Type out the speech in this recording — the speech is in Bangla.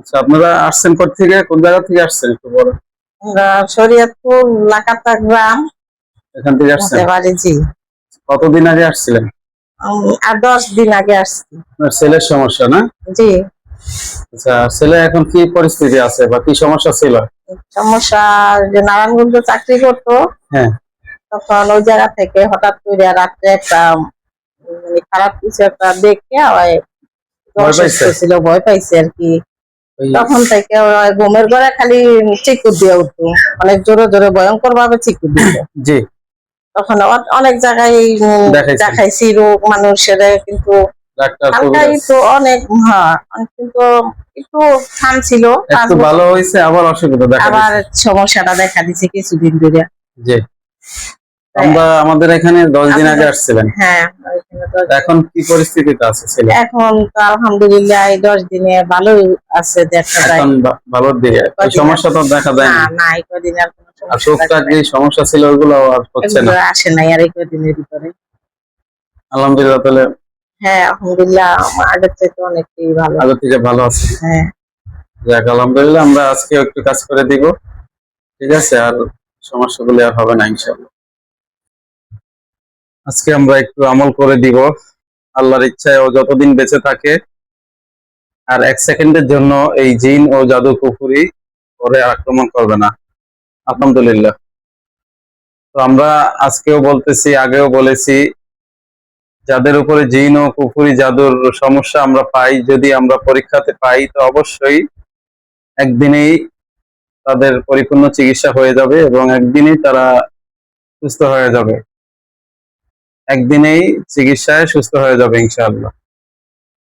আচ্ছা আপনারা আসছেন কোথা থেকে? কোন জায়গা থেকে আসছেন একটু বলেন? আমরা শরীয়তপুর লাকাতা গ্রাম। এখান থেকে আসছেন? পারি জি। কতদিন আগে আসছিলেন? আর দশ দিন আগে আসছি। আপনার ছেলের সমস্যা না? জি। আচ্ছা ছেলে এখন কি পরিস্থিতি আছে বা কি সমস্যা ছিল? সমস্যা যে নারায়ণগঞ্জে চাকরি করতো। হ্যাঁ। তখন ওই জায়গা থেকে হঠাৎ করে রাত্রে একটা মানে খারাপ কিছু একটা দেখে ভয় পাইছে? ভয় পাইছে আর কি। তখন থেকে ঘুমের ঘরে খালি চিকু দিয়ে উঠতো। অনেক জোরে জোরে ভয়ঙ্কর ভাবে চিকু দিত। জি। তখন অনেক জায়গায়? দেখাইছি। রোগ মানুষের কিন্তু হালকাই তো অনেক হ্যাঁ কিন্তু একটু থাম ছিল ভালো হয়েছে আবার অসুবিধা দেখা আবার সমস্যাটা দেখা দিছে কিছুদিন ধরে। জি। আমরা আমাদের এখানে দশ দিন আগে আসছিলেন। হ্যাঁ এখন কি পরিস্থিতিতে আছে ছেলে? এখন তো আলহামদুলিল্লাহ এই দশ দিনে ভালোই আছে দেখা যায়। এখন ভালোর দিকে সমস্যা তো দেখা যায় না না এই কদিন আর কোনো সমস্যা যে সমস্যা ছিল ওইগুলো আর হচ্ছে না। আসে নাই আর এই কদিনের ভিতরে। আলহামদুলিল্লাহ তাহলে হ্যাঁ আলহামদুলিল্লাহ আগের থেকে অনেকটাই ভালো। আগে থেকে ভালো আছে। হ্যাঁ। যাক আলহামদুলিল্লাহ আমরা আজকে একটু কাজ করে দিব। ঠিক আছে আর সমস্যাগুলো আর হবে না ইনশাল্লাহ আজকে আমরা একটু আমল করে দিব। আল্লাহর ইচ্ছায় ও যতদিন বেঁচে থাকে। আর এক সেকেন্ডের জন্য এই জিন ও জাদু কুফুরি করে আক্রমণ করবে না। আলহামদুলিল্লাহ। তো আমরা আজকেও বলতেছি, আগেও বলেছি, যাদের উপরে জিন ও কুফুরি জাদুর সমস্যা আমরা পাই, যদি আমরা পরীক্ষাতে পাই, তো অবশ্যই একদিনেই তাদের পরিপূর্ণ চিকিৎসা হয়ে যাবে এবং একদিনেই তারা সুস্থ হয়ে যাবে। একদিনেই চিকিৎসায় সুস্থ হয়ে যাবে ইনশাআল্লাহ।